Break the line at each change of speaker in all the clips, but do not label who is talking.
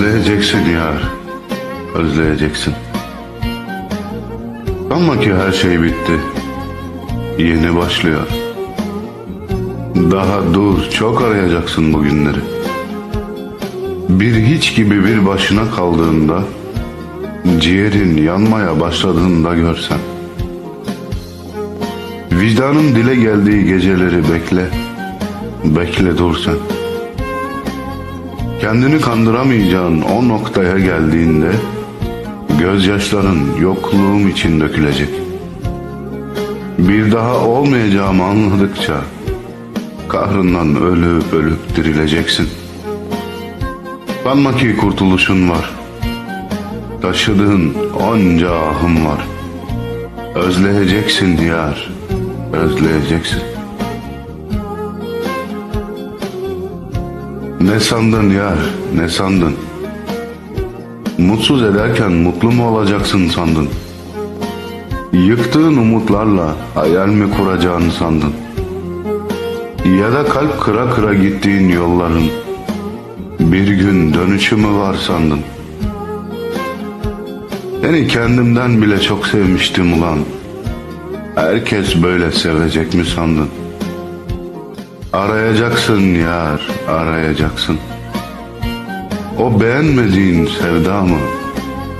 Özleyeceksin yar, özleyeceksin. Sanma ki her şey bitti, yeni başlıyor. Daha dur, çok arayacaksın bu günleri. Bir hiç gibi bir başına kaldığında, ciğerin yanmaya başladığında görsen. Vicdanın dile geldiği geceleri bekle, bekle dur sen. Kendini kandıramayacağın o noktaya geldiğinde gözyaşların yokluğum için dökülecek. Bir daha olmayacağımı anladıkça kahrından ölüp ölüp dirileceksin. Sanma ki kurtuluşun var. Taşıdığın onca ahım var. Özleyeceksin diyar, özleyeceksin. Ne sandın yar, ne sandın? Mutsuz ederken mutlu mu olacaksın sandın? Yıktığın umutlarla hayal mi kuracağını sandın? Ya da kalp kıra kıra gittiğin yolların bir gün dönüşü mü var sandın? Seni kendimden bile çok sevmiştim ulan. Herkes böyle sevecek mi sandın? Arayacaksın yar, arayacaksın. O beğenmediğin sevdamı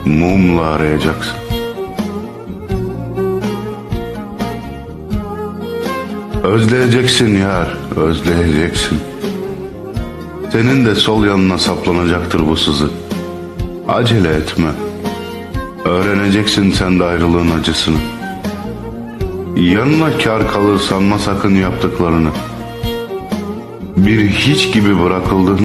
mumla arayacaksın. Özleyeceksin yar, özleyeceksin. Senin de sol yanına saplanacaktır bu sızı. Acele etme. Öğreneceksin sen de ayrılığın acısını. Yanına kar kalır sanma sakın yaptıklarını. Bir hiç gibi bırakıldın